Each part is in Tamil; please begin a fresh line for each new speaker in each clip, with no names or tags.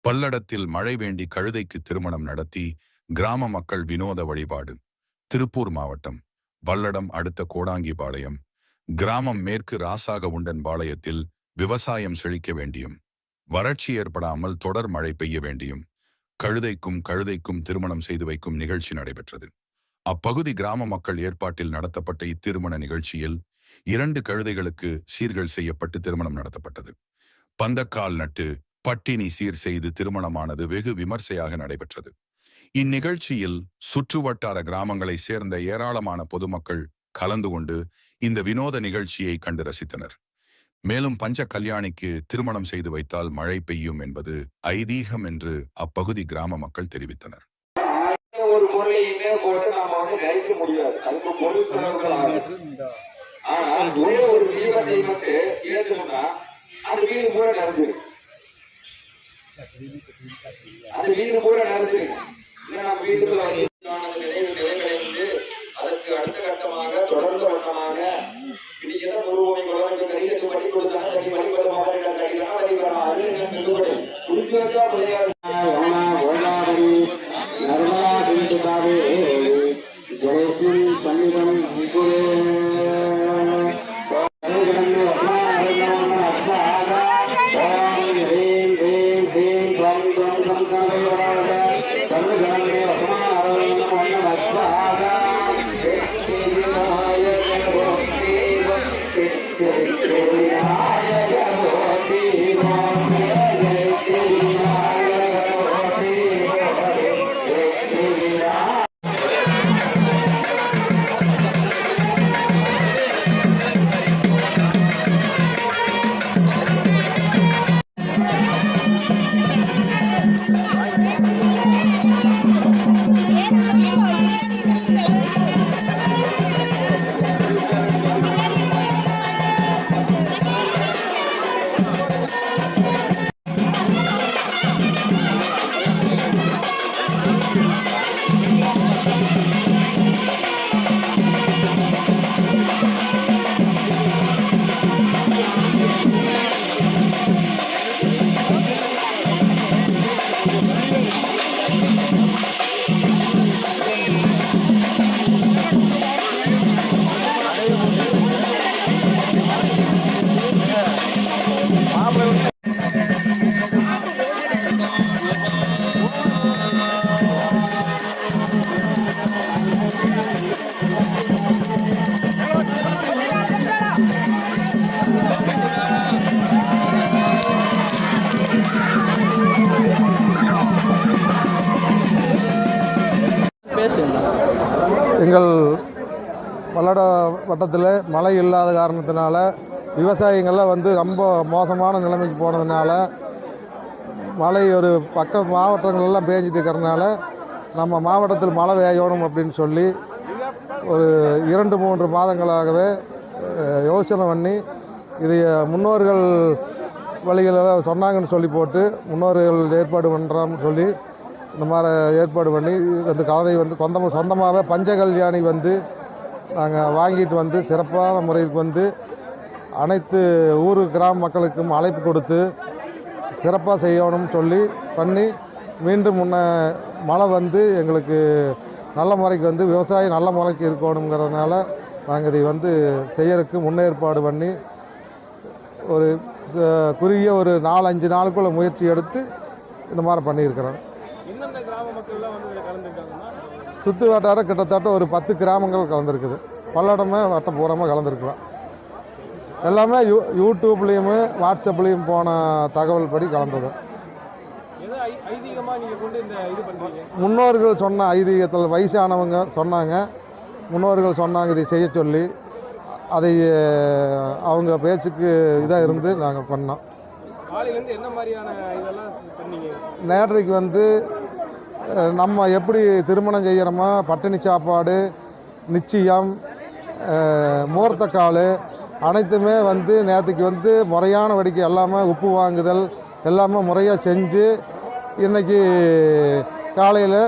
பல்லடத்தில் மழை வேண்டி கழுதைக்கு திருமணம் நடத்தி கிராம மக்கள் வினோத வழிபாடு. திருப்பூர் மாவட்டம் பல்லடம் அடுத்த கோடாங்கிபாளையம். கிராமம் மேற்கு ராசாக உண்டன் பாளையத்தில் விவசாயம் செழிக்க வேண்டியும் வறட்சி ஏற்படாமல் தொடர் மழை பெய்ய வேண்டியும் கழுதைக்கும் கழுதைக்கும் திருமணம் செய்து வைக்கும் நிகழ்ச்சி நடைபெற்றது. அப்பகுதி கிராம மக்கள் ஏற்பாட்டில் நடத்தப்பட்ட இத்திருமண நிகழ்ச்சியில் இரண்டு கழுதைகளுக்கு சீர்கள் செய்யப்பட்டு திருமணம் நடத்தப்பட்டது. பந்தக்கால் நட்டு பட்டினி சீர் செய்து திருமணமானது வெகு விமர்சையாக நடைபெற்றது. இந்நிகழ்ச்சியில் சுற்றுவட்டார கிராமங்களைச் சேர்ந்த ஏராளமான பொதுமக்கள் கலந்து கொண்டு இந்த வினோத நிகழ்ச்சியை கண்டு ரசித்தனர். மேலும் பஞ்ச கல்யாணிக்கு திருமணம் செய்து வைத்தால் மழை பெய்யும் என்பது ஐதீகம் என்று அப்பகுதி கிராம மக்கள் தெரிவித்தனர்.
ஒரு போட்டு நாம வந்து கழிக்க முடியாது. அதுக்கு பொது செலவுகள் ஆகும் ஆனா ஒரே ஒரு தீபத்தை மட்டும் ஏற்றணும்னா அந்த வீடு பூரா நிறைஞ்சிருக்கு அந்த வீடு பூரா நிறைஞ்சிருக்கு ஏன்னா நம்ம வீட்டுக்குள்ள வந்து அதற்கு அடுத்த கட்டமாக தொடர்ந்த வட்டமாக இன்னைக்கு எதை முருகோய் குழந்தைக்கு கொடுத்தாங்க கடி வழிபட வழி வச்சா
Vamos, வட்டத்தில் மழை இல்லாத காரணத்தினால விவசாயிங்கள்லாம் வந்து ரொம்ப மோசமான நிலைமைக்கு போனதுனால மழை ஒரு பக்க மாவட்டங்கள்லாம் பேஞ்சிட்டு இருக்கிறதுனால நம்ம மாவட்டத்தில் மழை பெய்யணும் அப்படின்னு சொல்லி ஒரு இரண்டு மூன்று மாதங்களாகவே யோசனை பண்ணி இது முன்னோர்கள் வழிகளெல்லாம் சொன்னாங்கன்னு சொல்லி போட்டு முன்னோர்கள் ஏற்பாடு பண்ணுறோம்னு சொல்லி இந்த மாதிரி ஏற்பாடு பண்ணி அந்த கலதை வந்து சொந்தமாக சொந்தமாகவே பஞ்ச கல்யாணி வந்து நாங்கள் வாங்கிட்டு வந்து சிறப்பான முறைக்கு வந்து அனைத்து ஊர் கிராம மக்களுக்கும் அழைப்பு கொடுத்து சிறப்பாக செய்யணும்னு சொல்லி பண்ணி மீண்டும் முன்ன மழை வந்து எங்களுக்கு நல்ல முறைக்கு வந்து விவசாயம் நல்ல முறைக்கு இருக்கணுங்கிறதுனால நாங்கள் இதை வந்து செய்யறதுக்கு முன்னேற்பாடு பண்ணி ஒரு குறுகிய ஒரு நாலஞ்சு நாளுக்குள்ள முயற்சி எடுத்து இந்த மாதிரி பண்ணியிருக்கிறோம்.
எந்தெந்த கிராம மக்கள்லாம் வந்து இதில் கலந்துருக்காங்கன்னா?
சுற்று வட்டாரம் கிட்டத்தட்ட ஒரு பத்து கிராமங்கள் கலந்துருக்குது. பல்லடமே வட்டம் பூராமல் கலந்துருக்குறோம் எல்லாமே யூ யூடியூப்லேயும் வாட்ஸ்அப்லேயும் போன தகவல் படி கலந்தது முன்னோர்கள் சொன்ன ஐதீகத்தில் வயசானவங்க சொன்னாங்க. முன்னோர்கள் சொன்னாங்க இதை செய்ய சொல்லி. அதை அவங்க பேச்சுக்கு இதாக இருந்து நாங்கள் பண்ணோம். நேற்றைக்கு வந்து நம்ம எப்படி திருமணம் செய்கிறோமோ பட்டினி சாப்பாடு நிச்சயம் மூர்த்தக்கால் அனைத்துமே வந்து நேற்றுக்கு வந்து முறையான வடிக்கை எல்லாமே உப்பு வாங்குதல் எல்லாமே முறையாக செஞ்சு இன்றைக்கி காலையில்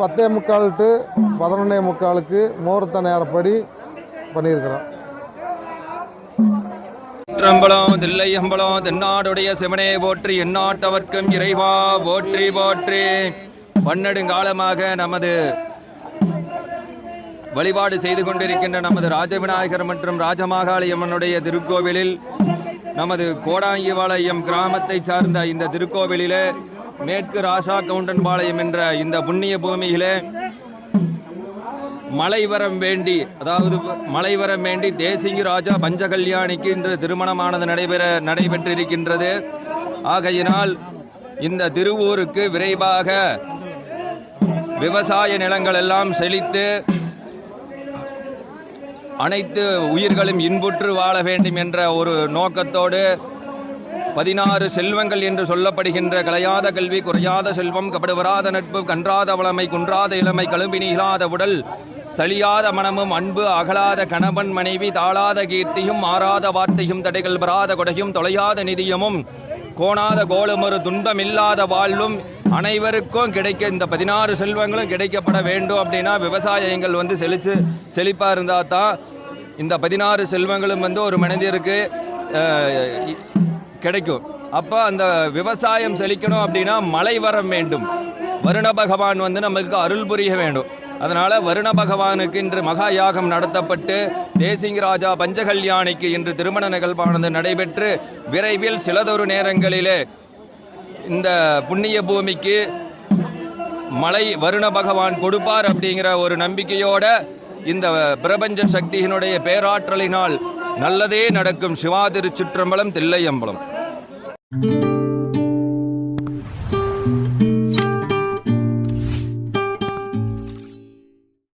பத்தே முக்கால் டு பதினொன்னே முக்காலுக்கு முகூர்த்த நேரப்படி பண்ணியிருக்கிறோம்.
சிற்றம்பலம் தில்லையம்பலம் தென்னாடுடைய சிவனே போற்றி எந்நாட்டவர்க்கும் இறைவா போற்றி போற்றி. பன்னெடுங்காலமாக நமது வழிபாடு செய்து கொண்டிருக்கின்ற நமது ராஜவிநாயகர் மற்றும் ராஜமாகாளியம்மனுடைய திருக்கோவிலில் நமது கோடாங்கிபாளையம் கிராமத்தை சார்ந்த இந்த திருக்கோவிலிலே மேற்கு ராசா கவுண்டன்பாளையம் என்ற இந்த புண்ணிய பூமியிலே மலைவரம் வேண்டி அதாவது மலைவரம் வேண்டி தேசிங்கி ராஜா பஞ்சகல்யாணிக்கு இன்று திருமணமானது நடைபெற நடைபெற்றிருக்கின்றது. ஆகையினால் இந்த திருவூருக்கு விரைவாக விவசாய நிலங்கள் எல்லாம் செழித்து அனைத்து உயிர்களும் இன்புற்று வாழ வேண்டும் என்ற ஒரு நோக்கத்தோடு பதினாறு செல்வங்கள் என்று சொல்லப்படுகின்ற கலையாத கல்வி குறையாத செல்வம் கபடுவராத நட்பு கன்றாத வளமை குன்றாத இளமை கழும்பினி இல்லாத உடல் சலியாத மனமும் அன்பு அகலாத கணவன் மனைவி தாளாத கீர்த்தியும் மாறாத வார்த்தையும் தடைகள் பெறாத கொடையும் தொலையாத நிதியமும் கோணாத கோலமொரு துன்பமில்லாத வாழ்வும் அனைவருக்கும் கிடைக்க இந்த பதினாறு செல்வங்களும் கிடைக்கப்பட வேண்டும் அப்படின்னா விவசாயங்கள் வந்து செழித்து செழிப்பாக இருந்தால் தான் இந்த பதினாறு செல்வங்களும் வந்து ஒரு மனிதருக்கு கிடைக்கும். அப்போ அந்த விவசாயம் செழிக்கணும் அப்படின்னா மழை வரம் வேண்டும். வருண பகவான் வந்து நமக்கு அருள் புரிய வேண்டும். அதனால் வருண பகவானுக்கு இன்று மகா யாகம் நடத்தப்பட்டு தேசிங் ராஜா பஞ்சகல்யாணிக்கு இன்று திருமண நிகழ்வானது நடைபெற்று விரைவில் சிலதொரு நேரங்களிலே இந்த புண்ணிய பூமிக்கு மலை வருண பகவான் கொடுப்பார் அப்படிங்கிற ஒரு நம்பிக்கையோட இந்த பிரபஞ்ச சக்தியினுடைய பேராற்றலினால் நல்லதே நடக்கும் சிவா திருச்சிற்றம்பலம் தில்லையம்பலம்.